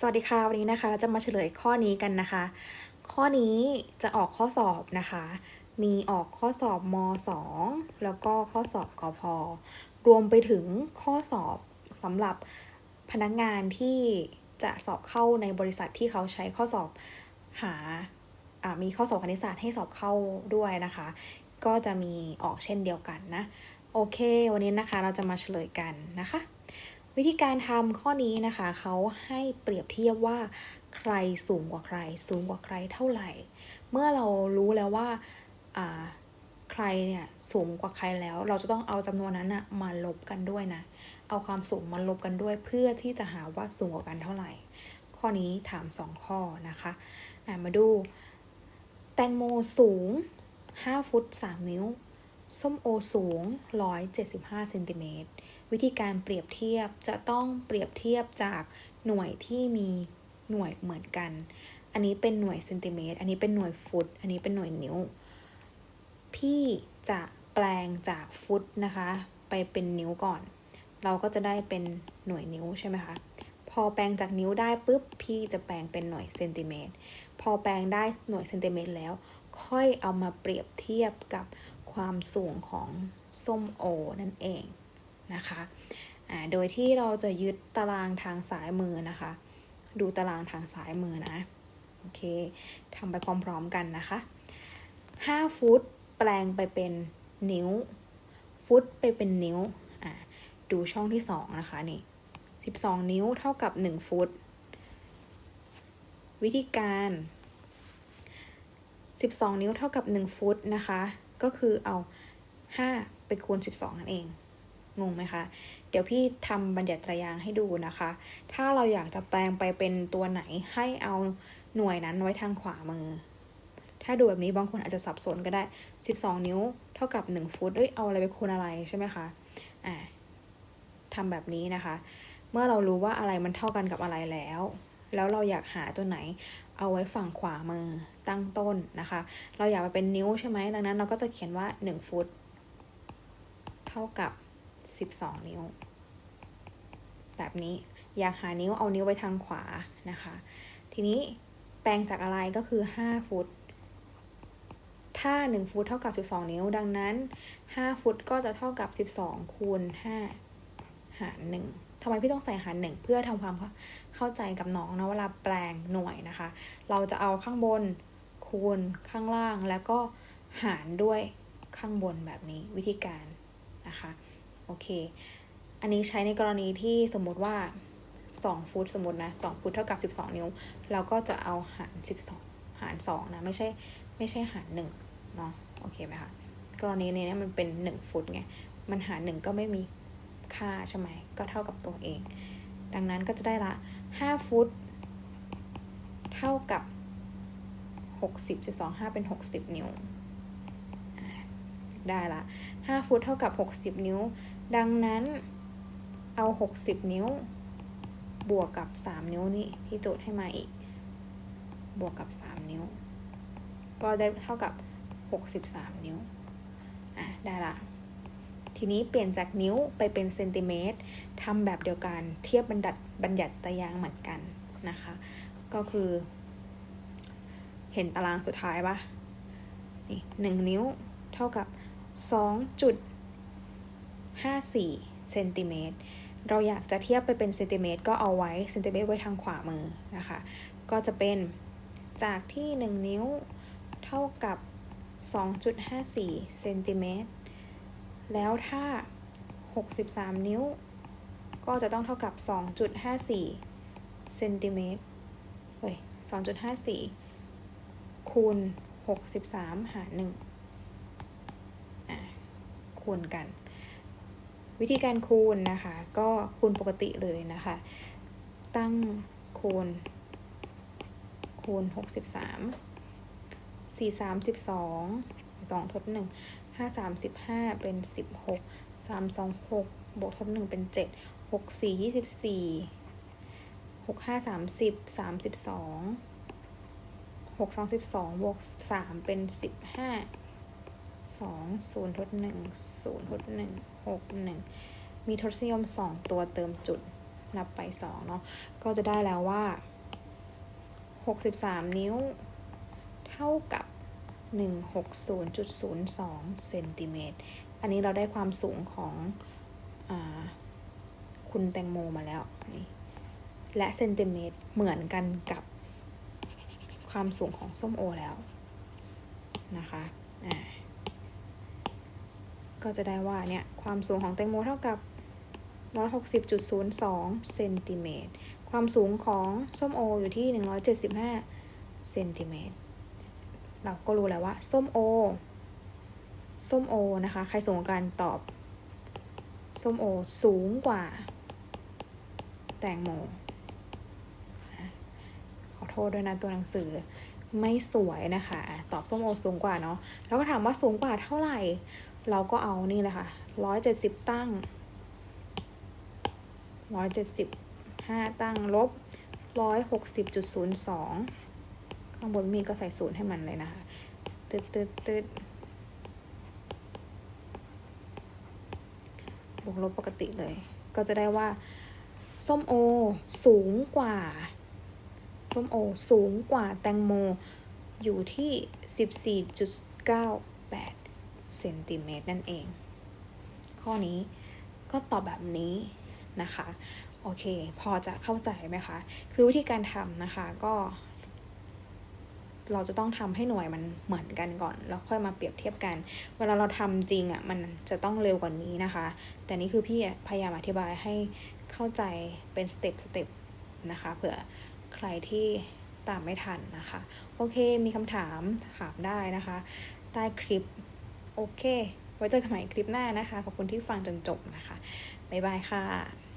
สวัสดีค่ะวันนี้นะคะจะมาเฉลยข้อนี้กันนะคะ ข้อนี้จะออกข้อสอบนะคะ มีออกข้อสอบม 2 แล้วก็ข้อสอบกพรวมไปถึงข้อสอบสำหรับพนักงานที่จะสอบเข้าในบริษัทที่เขาใช้ข้อสอบหาอ่ามีข้อสอบคณิตศาสตร์ให้สอบเข้าด้วยนะคะ ก็จะมีออกเช่นเดียวกันนะ โอเค วันนี้นะคะเราจะมาเฉลยกันนะคะ วิธีการทำข้อนี้นะคะเขาให้เปรียบเทียบว่าใครสูงกว่าใคร สูงกว่าใครเท่าไหร่ เมื่อเรารู้แล้วว่าใครเนี่ยสูงกว่าใครแล้ว เราจะต้องเอาจำนวนนั้นนะมาลบกันด้วยนะ เอาความสูงมาลบกันด้วย เพื่อที่จะหาว่าสูงกว่ากันเท่าไหร่ ข้อนี้ถาม 2 ข้อนะคะอะมาดู แตงโมสูง 5 ฟุต 3 นิ้ว ส้มโอสูง 175เซนติเมตร วิธีการเปรียบเทียบจะต้องเปรียบเทียบจากหน่วยที่มีหน่วยเหมือนกัน อันนี้เป็นหน่วยเซนติเมตร อันนี้เป็นหน่วยฟุต อันนี้เป็นหน่วยนิ้ว พี่จะแปลงจากฟุตนะคะ ไปเป็นนิ้วก่อน เราก็จะได้เป็นหน่วยนิ้วใช่ไหมคะ พอแปลงจากนิ้วได้ปุ๊บ พี่จะแปลงเป็นหน่วยเซนติเมตร พอแปลงได้หน่วยเซนติเมตรแล้ว ค่อยเอามาเปรียบเทียบกับความสูงของส้มโอนั่นเอง นะคะอ่าโดยที่เราจะยึดตารางทางซ้ายมือนะคะ ดูตารางทางซ้ายมือนะโอเคทำไปพร้อมๆกันนะคะ 5 ฟุตแปลงไปเป็นนิ้ว ฟุตไปเป็นนิ้วอ่าดูช่องที่ 2 นะคะนี่12 นิ้วเท่ากับ 1 ฟุต วิธีการ 12 นิ้วเท่ากับ 1 ฟุตนะคะ ก็คือเอา 5 ไปคูณ 12 นั่นเอง งงไหมคะ เดี๋ยวพี่ทำบัญญัติตรายางให้ดูนะคะ ถ้าเราอยากจะแปลงไปเป็นตัวไหนให้เอาหน่วยนั้นไว้ทางขวามือ ถ้าดูแบบนี้บางคนอาจจะสับสนก็ได้ 12 นิ้ว เท่ากับ 1 ฟุต เอ้ย เอาอะไรไปคูณอะไรใช่ไหมคะ อ่าทำแบบนี้นะคะ เมื่อเรารู้ว่าอะไรมันเท่ากันกับอะไรแล้ว แล้วเราอยากหาตัวไหนเอาไว้ฝั่งขวามือตั้งต้นนะคะ เราอยากมาเป็นนิ้วใช่ไหมดังนั้นเราก็จะเขียนว่า 1 ฟุต เท่ากับ 12 นิ้ว แบบนี้อยากหานิ้วเอานิ้วไว้ทางขวานะคะ ทีนี้แปลงจากอะไรก็คือ 5 ฟุต ถ้า 1 ฟุตเท่ากับ 12 นิ้ว ดังนั้น 5 ฟุตก็จะเท่ากับ 12 คูณ 5 หาร 1ทำไมพี่ต้องใส่หาร 1 เพื่อทำความเข้าใจกับน้องนะเวลาแปลงหน่วยนะคะ เราจะเอาข้างบนคูณข้างล่างแล้วก็หารด้วยข้างบนแบบนี้วิธีการนะคะ โอเค อันนี้ใช้ในกรณีที่สมมติว่า 2 ฟุตสมมตินะ2ฟุตเท่ากับ 12 นิ้ว เราก็จะเอาหาร 12 หาร 2 นะ ไม่ใช่ไม่ใช่หาร1เนาะโอเคไหมคะกรณีนี้มันเป็น 1 ฟุตไง มันหาร 1 ก็ไม่มีค่าใช่ไหมก็เท่ากับตัวเอง ดังนั้นก็จะได้ละ 5 ฟุต เท่ากับ 60 12 5 เป็น 60 นิ้วได้ละ 5 ฟุตเท่ากับ 60 นิ้ว ดังนั้นเอา 60 นิ้ว บวกกับ 3 นิ้วนี่ที่โจทย์ให้มาอีก บวกกับ 3 นิ้ว ก็ได้เท่ากับ 63 นิ้ว อะ ได้ละ ทีนี้เปลี่ยนจากนิ้วไปเป็นเซนติเมตรทำแบบเดียวกัน เทียบบัญญัติบัญญัติตารางเหมือนกันนะคะ ก็คือ เห็นตารางสุดท้ายปะนี่หนึ่งนิ้ว เท่ากับ 54เซนติเมตรเราอยากจะเทียบไปเป็นเซนติเมตรก็เอาไว้เซนติเมตรไว้ทางขวามือนะคะ ก็จะเป็นจากที่ 1 นิ้วเท่ากับ 2.54เซนติเมตรแล้วถ้า 63 นิ้ว ก็จะต้องเท่ากับ 2.54เซนติเมตรเฮ้ย2.54 คูณ 63 หาร1อะคูณกัน วิธีการคูณนะคะ ก็คูณปกติเลยนะคะ ตั้งคูณ คูณ 63 4 3 12 2ทด1 5 3 15 เป็น 16 3 2 6บวกทด1เป็น 7 6 4 24 6 5 30 32 6 2 12บวก3เป็น 15 2 0ทด1 0ทด1 6 1มีทศนิยม2ตัวเติมจุดนับไปสองเนาะก็จะได้แล้วว่า63นิ้ว เท่ากับ 160.02เซนติเมตร อันนี้เราได้ความสูงของอคุณแตงโมมาแล้ว และเซนติเมตรเหมือนกันกับความสูงของส้มโอแล้วนะคะอ่า ก็จะได้ว่าเนี่ยความสูงของแตงโมเท่ากับ 160.02เซนติเมตร ความสูงของส้มโออยู่ที่ 175เซนติเมตร เราก็รู้แล้วว่าส้มโอ ส้มโอนะคะ ใครสูงกันตอบ ส้มโอสูงกว่า แตงโม ขอโทษด้วยนะตัวหนังสือไม่สวยนะคะ ตอบส้มโอสูงกว่าเนาะ แล้วก็ถามว่าสูงกว่าเท่าไหร่ เราก็เอานี่แหละค่ะ170ตั้ง175ตั้งลบ160.02ข้างบนมีก็ใส่ศูนย์ให้มันเลยนะคะตึดตึดตึดบวกลบปกติเลย ก็จะได้ว่าส้มโอสูงกว่าส้มโอสูงกว่าแตงโมอยู่ที่ 14.98 เซนติเมตรนั่นเอง ข้อนี้ก็ตอบแบบนี้นะคะ โอเค พอจะเข้าใจไหมคะ คือวิธีการทำนะคะก็ เราจะต้องทำให้หน่วยมันเหมือนกันก่อน แล้วค่อยมาเปรียบเทียบกัน เวลาเราทำจริงอะมันจะต้องเร็วกว่านี้นะคะ แต่นี่คือพี่พยายามอธิบายให้เข้าใจเป็นสเต็ปสเต็ปนะคะเผื่อใครที่ตามไม่ทันนะคะ โอเคมีคำถามถามได้นะคะ ใต้คลิป โอเค ไว้เจอกันใหม่คลิปหน้านะคะ ขอบคุณที่ฟังจนจบนะคะ บ๊ายบายค่ะ